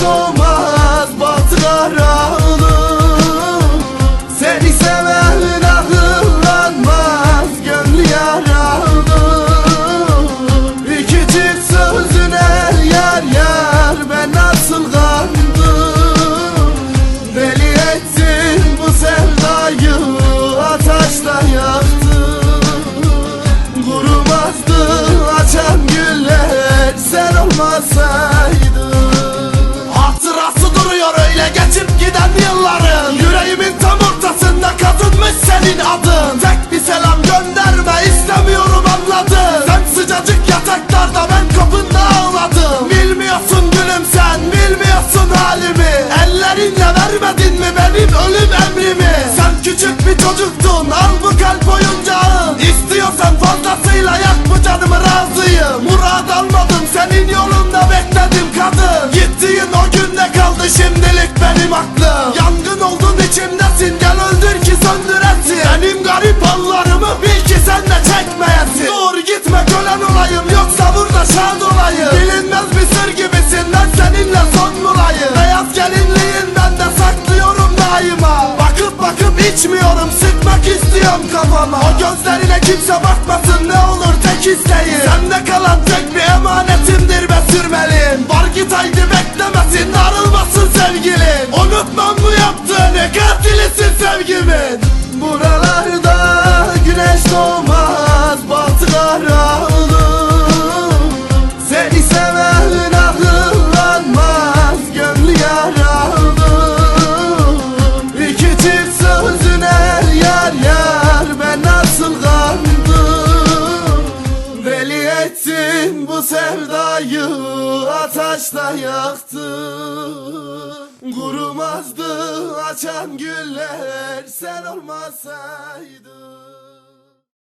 doğmaz batı karanlık Seni seven akıllanmaz gönlü yaralı. İki çift sözüne yar yar ben nasıl kandım Deli ettin bu sevdayı ateşle yaktın. Kurumazdı açan güller sen olmasaydın bekledim kadın. Gittiğin o günde kaldı? Şimdilik benim aklım. Yangın oldun içimdesin. Gel öldür ki söndüresin Benim garip anlarımı bil ki sen de çekmeyesin. Dur gitme kölen olayım. Yoksa burada şad olayım. Bilinmez bir sır gibisin. Ben seninle son bulayım. Beyaz gelinliğinden de saklıyorum daima. Bakıp bakıp içmiyorum. Sıkmak istiyorum kafama. O gözlerine kimse bakmasın sevgilin Unutmam bu yaptığını katilisin sevgimin. Buralarda güneş doğmaz batı karanlık Seni seven akıllanmaz gönlü yaralı İki çift sözüne yar ben nasıl kandım Deli ettin bu sevdayı ateşle yaktın Kurumazdı açan güller sen olmasaydın